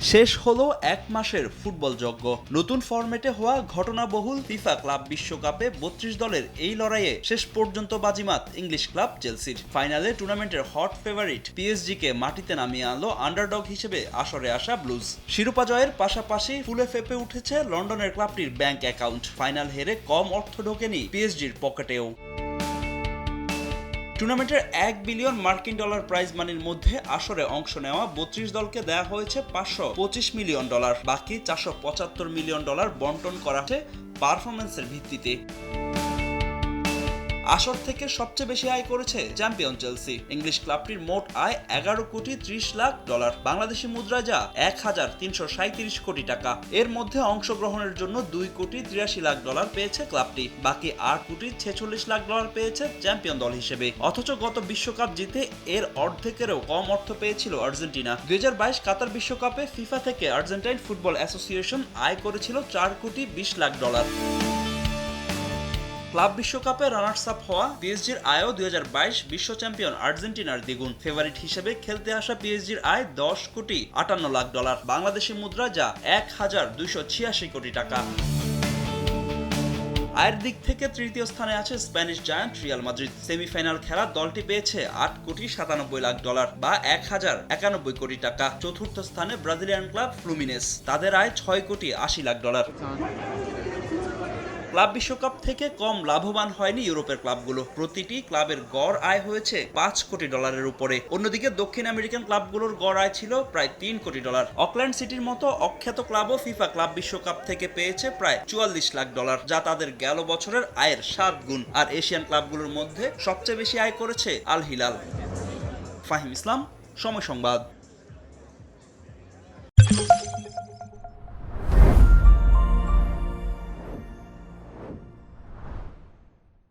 শেষ হলো এক মাসের ফুটবল যজ্ঞ। নতুন ফরম্যাটে হওয়া ঘটনাবহুল ফিফা ক্লাব বিশ্বকাপে বত্রিশ দলের এই লড়াইয়ে শেষ পর্যন্ত বাজিমাত ইংলিশ ক্লাব চেলসির। ফাইনালে টুর্নামেন্টের হট ফেভারিট পিএসজি কে মাটিতে নামিয়ে আনলো আন্ডারডগ হিসেবে আসরে আসা ব্লুজ। শিরোপা জয়ের পাশাপাশি ফুলে ফেপে উঠেছে লন্ডনের ক্লাবটির ব্যাংক অ্যাকাউন্ট। ফাইনাল হেরে কম অর্থ ঢোকেনি পিএসজির পকেটেও। টুর্নামেন্টের এক বিলিয়ন মার্কিন ডলার প্রাইজ মানির মধ্যে আসরে অংশ নেওয়া বত্রিশ দলকে দেয়া হয়েছে পাঁচশো পঁচিশ মিলিয়ন ডলার। বাকি চারশো পঁচাত্তর মিলিয়ন ডলার বন্টন করা হচ্ছে পারফরমেন্সের ভিত্তিতে। আসর থেকে সবচেয়ে বেশি আয় করেছে চ্যাম্পিয়ন চেলসি। ইংলিশ ক্লাবটির মোট আয় এগারো কোটি ত্রিশ লাখ ডলার। বাংলাদেশি মুদ্রা যা এক হাজার তিনশো সাঁত্রিশ কোটি টাকা। এর মধ্যে অংশগ্রহণের জন্য দুই কোটি তিরাশি লাখ ডলার পেয়েছে ক্লাবটি। বাকি আট কোটি ছেচল্লিশ লাখ ডলার পেয়েছে চ্যাম্পিয়ন দল হিসেবে। অথচ গত বিশ্বকাপ জিতে এর অর্ধেকেরও কম অর্থ পেয়েছিল আর্জেন্টিনা। দুই হাজার বাইশ কাতার বিশ্বকাপে ফিফা থেকে আর্জেন্টাইন ফুটবল অ্যাসোসিয়েশন আয় করেছিল চার কোটি বিশ লাখ ডলার। ক্লাব বিশ্বকাপে রানার্স আপ হওয়া পিএসজির আয়ও দুই বিশ্ব চ্যাম্পিয়ন আর্জেন্টিনার দ্বিগুণ ফেভারিট হিসেবে খেলতে আসা পিএসজির আয় দশ কোটি আটান্ন লাখ ডলার। বাংলাদেশি মুদ্রা যা এক হাজার দুইশো ছিয়াশি কোটি টাকা। আয়ের দিক থেকে তৃতীয় স্থানে আছে Spanish giant Real Madrid. Semifinal খেলা দলটি পেয়েছে আট কোটি সাতানব্বই লাখ ডলার বা এক হাজার একানব্বই কোটি টাকা। চতুর্থ স্থানে ব্রাজিলিয়ান ক্লাব ফ্লুমিনেস। তাদের আয় ছয় কোটি আশি লাখ ডলার। ক্লাব বিশ্বকাপ থেকে কম লাভবান হয়নি ইউরোপের ক্লাবগুলো। প্রতিটি ক্লাবের গড় আয় হয়েছে পাঁচ কোটি ডলারের উপরে। অন্যদিকে দক্ষিণ আমেরিকান ক্লাবগুলোর গড় আয় ছিল প্রায় তিন কোটি ডলার। অকল্যান্ড সিটির মতো অখ্যাত ক্লাবও ফিফা ক্লাব বিশ্বকাপ থেকে পেয়েছে প্রায় চুয়াল্লিশ লাখ ডলার, যা তাদের গেল বছরের আয়ের সাত গুণ। আর এশিয়ান ক্লাবগুলোর মধ্যে সবচেয়ে বেশি আয় করেছে আল হিলাল ফাহিম ইসলাম, সময় সংবাদ।